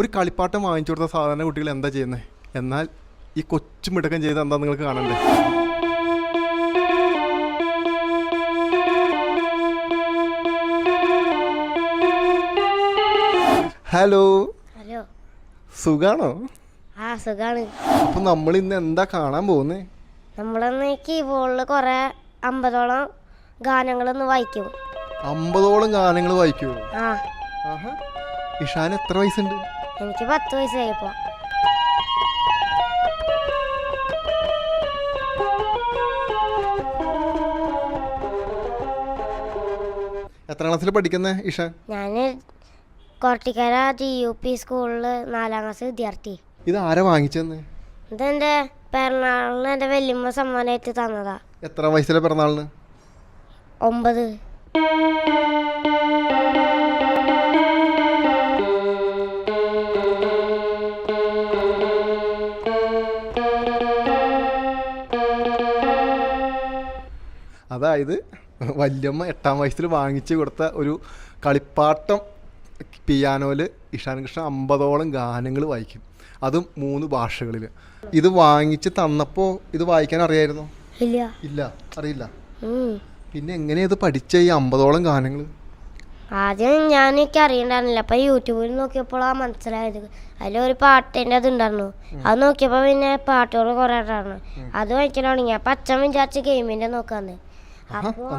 ഒരു കളിപ്പാട്ടം വാങ്ങിച്ചു കൊടുത്ത സാധാരണ കുട്ടികൾ എന്താ ചെയ്യുന്നത് എന്നാൽ ഈ കൊച്ചു മിടുക്കം ചെയ്ത് എന്താ നിങ്ങൾക്ക് കാണണ്ടേ? ഹലോ. ഹലോ. സുഖാണോ? ആ സുഖാണ്. അപ്പൊ നമ്മൾ ഇന്ന് എന്താ കാണാൻ പോകുന്നേ? നമ്മളന്ന് കീബോർഡിൽ കുറേ അമ്പതോളം ഗാനങ്ങളൊന്ന് വായിക്കും. അമ്പതോളം ഗാനങ്ങൾ വായിക്കുമോ ആ. ഇഷാൻ എത്ര വയസ്സുണ്ട്? എനിക്ക് പത്ത് വയസ്സായപ്പോൾ എത്ര ക്ലാസ്സിൽ പഠിക്കുന്നേ ഇഷ? ഞാൻ കൊറട്ടിക്കര ജി യു പി സ്കൂളിൽ നാലാം ക്ലാസ് വിദ്യാർത്ഥി. ഇത് ആരാ വാങ്ങിച്ചെന്ന്? ഇതെന്റെ പിറന്നാളിന് എന്റെ വല്യമ്മ സമ്മാനമായിട്ട് തന്നതാ. എത്ര വയസ്സിലെ പിറന്നാളിന്? ഒമ്പത്. അതായത് വല്യമ്മ എട്ടാം വയസ്സിൽ വാങ്ങിച്ചു കൊടുത്ത ഒരു കളിപ്പാട്ടം പിയാനോയിൽ ഇഷാൻ കൃഷ്ണ അമ്പതോളം ഗാനങ്ങൾ വായിക്കും. അതും മൂന്ന് ഭാഷകളിൽ ഇത് വാങ്ങിച്ച് തന്നപ്പോൾ ഇത് വായിക്കാൻ അറിയായിരുന്നോ? ഇല്ല. ഇല്ല. അറിയില്ല. പിന്നെ എങ്ങനെയാ ഇത് പഠിച്ച ഈ അമ്പതോളം ഗാനങ്ങൾ ആദ്യം ഞാൻ എനിക്ക് അറിയണ്ടായിരുന്നില്ല. അപ്പൊ യൂട്യൂബിൽ നോക്കിയപ്പോഴാ മനസ്സിലായത്. അതിലൊരു പാട്ടിന്റെ അത് ഉണ്ടായിരുന്നു അത് നോക്കിയപ്പോൾ പിന്നെ പാട്ടുകൾ കുറേ ഉണ്ടായിരുന്നു അത് വായിക്കാൻ തുടങ്ങി അപ്പം അച്ഛൻ വിചാരിച്ച ഗെയിമിന്റെ നോക്കാന്ന്. അപ്പോൾ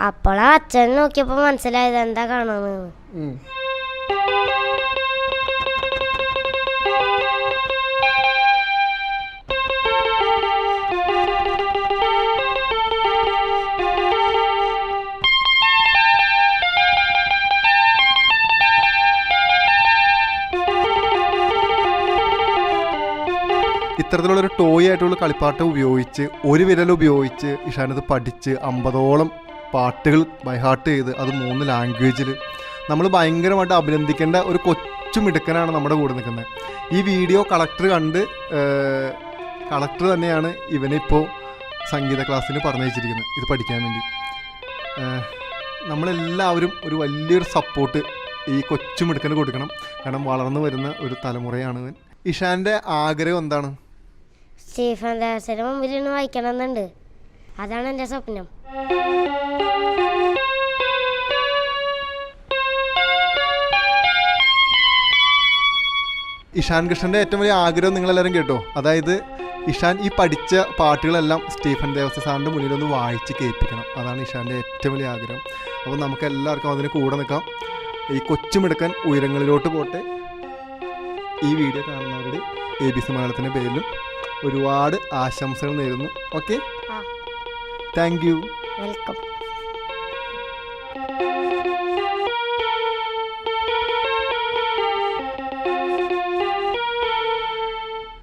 അപ്പോഴാ അച്ഛൻ നോക്കിയപ്പോൾ മനസ്സിലായത് എന്താ കാണുന്നത് ഇത്തരത്തിലുള്ളൊരു ടോയ് ആയിട്ടുള്ള കളിപ്പാട്ട് ഉപയോഗിച്ച് ഒരു വിരൽ ഉപയോഗിച്ച് ഇഷാനത് പഠിച്ച് അമ്പതോളം പാട്ടുകൾ ബൈഹാർട്ട് ചെയ്ത് അത് മൂന്ന് ലാംഗ്വേജിൽ നമ്മൾ ഭയങ്കരമായിട്ട് അഭിനന്ദിക്കേണ്ട ഒരു കൊച്ചു മിടുക്കനാണ് നമ്മുടെ കൂടെ നിൽക്കുന്നത്. ഈ വീഡിയോ കളക്ടർ കണ്ട് കളക്ടർ തന്നെയാണ് ഇവനിപ്പോൾ സംഗീത ക്ലാസ്സിന് പറഞ്ഞയച്ചിരിക്കുന്നത്. ഇത് പഠിക്കാൻ വേണ്ടി. നമ്മളെല്ലാവരും ഒരു വലിയൊരു സപ്പോർട്ട് ഈ കൊച്ചു മിടുക്കന് കൊടുക്കണം. കാരണം വളർന്നു വരുന്ന ഒരു തലമുറയാണ് ഇവൻ. ഇഷാന്റെ ആഗ്രഹം എന്താണ്? സ്റ്റീഫൻ നിന്ന് വായിക്കണം എന്നുണ്ട് അതാണ് എന്റെ സ്വപ്നം. ഇഷാൻ കൃഷ്ണന്റെ ഏറ്റവും വലിയ ആഗ്രഹം നിങ്ങളെല്ലാവരും കേട്ടോ. അതായത് ഇഷാൻ ഈ പഠിച്ച പാട്ടുകളെല്ലാം സ്റ്റീഫൻ ദേവസ്വ സാറിന്റെ മുന്നിൽ ഒന്ന് വായിച്ച് കേൾപ്പിക്കണം. അതാണ് ഇഷാന്റെ ഏറ്റവും വലിയ ആഗ്രഹം. അപ്പോൾ നമുക്ക് എല്ലാവർക്കും അതിന് കൂടെ നിൽക്കാം. ഈ കൊച്ചുമിടുക്കൻ ഉയരങ്ങളിലോട്ട് പോട്ടെ. ഈ വീഡിയോ കാണുന്നവരുടെ എ ബി സി മലയാളത്തിന്റെ പേരിലും ഒരുപാട് ആശംസകൾ നേരുന്നു. Okay thank you welcome